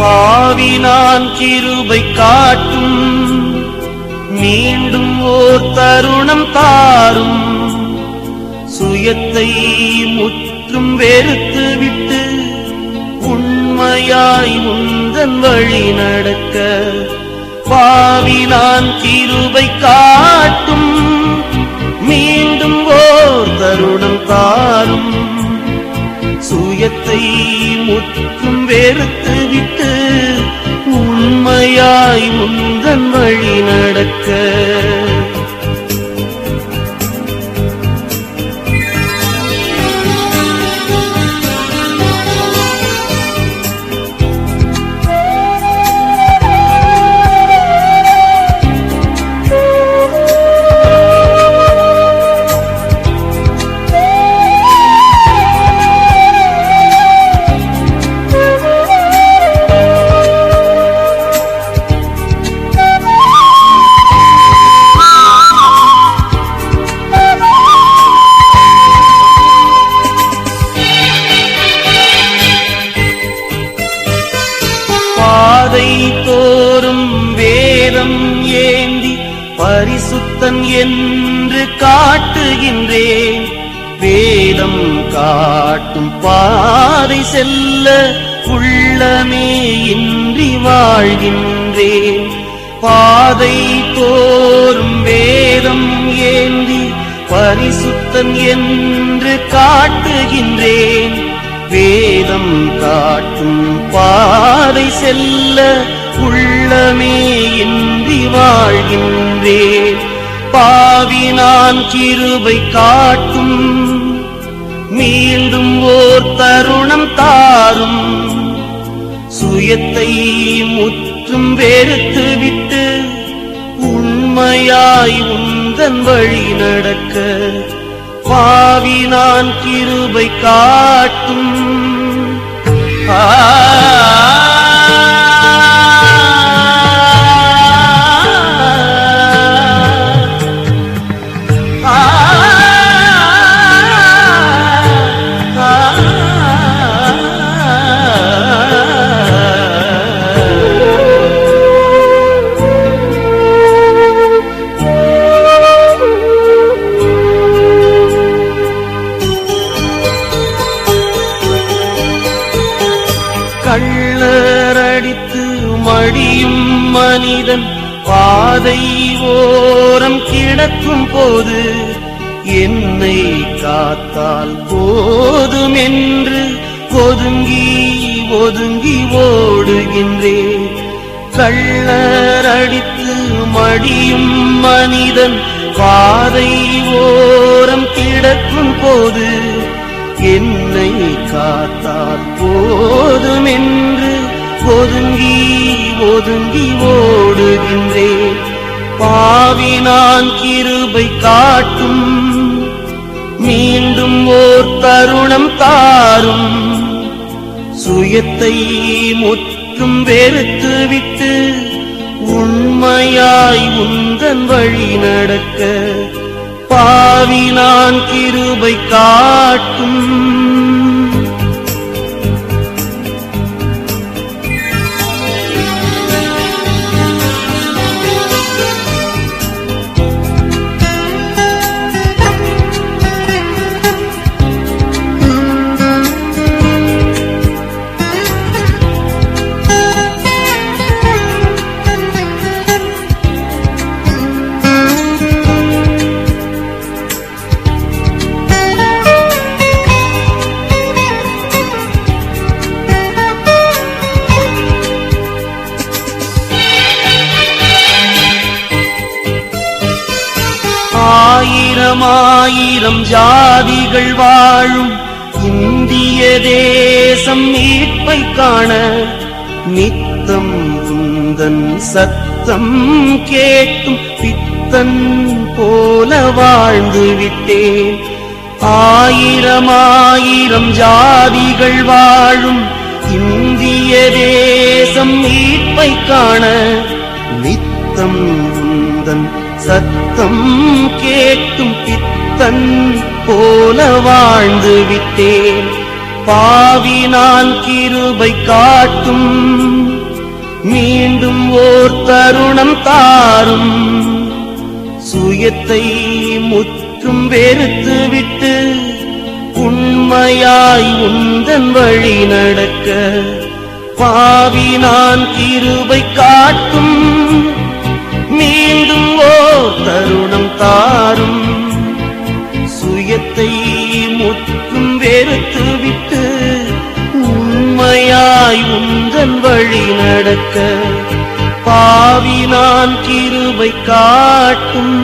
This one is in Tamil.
பாவி கிருபை காட்டும். மீண்டும் ஓர் தருணம் தாரும். சுயத்தை முற்றும் வெறுத்து விட்டு உண்மையாய் உந்தன் வழி நடக்க பாவினான் கிருபை காட்டும். மீண்டும் ஓர் தருணம் தாரும். சுயத்தை முற்றும் வெறுத்து விட்டு உண்மையாய் உந்தன் வழி நடக்க. வேதம் ஏந்தி பரிசுத்தன் என்று காட்டுகின்றேன். வேதம் காட்டும் பாதை செல்ல உள்ளமே இன்றி வாழ்கின்றேன். பாதை தோறும் வேதம் ஏந்தி பரிசுத்தன் என்று காட்டுகின்றேன். வேதம் காட்டும் பாதை செல்ல உள்ளமே இன்றி வாழ்கின்றேன் பாவி நான் கிருபை காட்டும். மீண்டும் ஓர் தருணம் தாரும். சுயத்தை முற்றும் வெறுத்து விட்டு உண்மையாய் உந்தன் வழி நடக்க. பாவி நான் கிருபை காட்டும். ஆ மடியும் மனிதன் பாதை ஓரம் கிடக்கும் போது என்னை காத்தால் போதும் என்று ஒதுங்கி ஒதுங்கி ஓடுகின்றேன். கள்ளரடித்து மடியும் மனிதன் பாதை ஓரம் கிடக்கும் போது என்னை காத்தால் போதும் என்று ஒதுங்கி ஒதுங்கி ஓடுகின்றேன் பாவி நான் கிருபை காட்டும். மீண்டும் ஓர் தருணம் தாரும். சுயத்தை முற்றும் வெறுத்து விட்டு உண்மையாய் உந்தன் வழி நடக்க. பாவி நான் கிருபை காட்டும். ஆயிரம் ஆயிரம் ஜாதிகள் வாழும் இந்திய தேசம் மீட்பை காண நித்தம் குந்தன் சத்தம் கேட்டும் பித்தன் போல வாழ்ந்து விட்டேன். ஆயிரம் ஆயிரம் ஜாதிகள் வாழும் இந்திய தேசம் மீட்பை காண நித்தம் குந்தன் சத்தம் கேட்கும் பித்தன் போல வாழ்ந்து விட்டேன். பாவி நான் கிருபை காட்டும். மீண்டும் ஓர் தருணம் தாரும். சுயத்தை முற்றும் வெறுத்து விட்டு உண்மையாய் உந்தன் வழி நடக்க. பாவி நான் கிருபை காட்டும். மீண்டும் ஓர் தருணம் தாரும். சுயத்தை முற்றும் வெறுத்து விட்டு உண்மையாய் உந்தன் வழி நடக்க பாவி நான் கிருபை காட்டும்.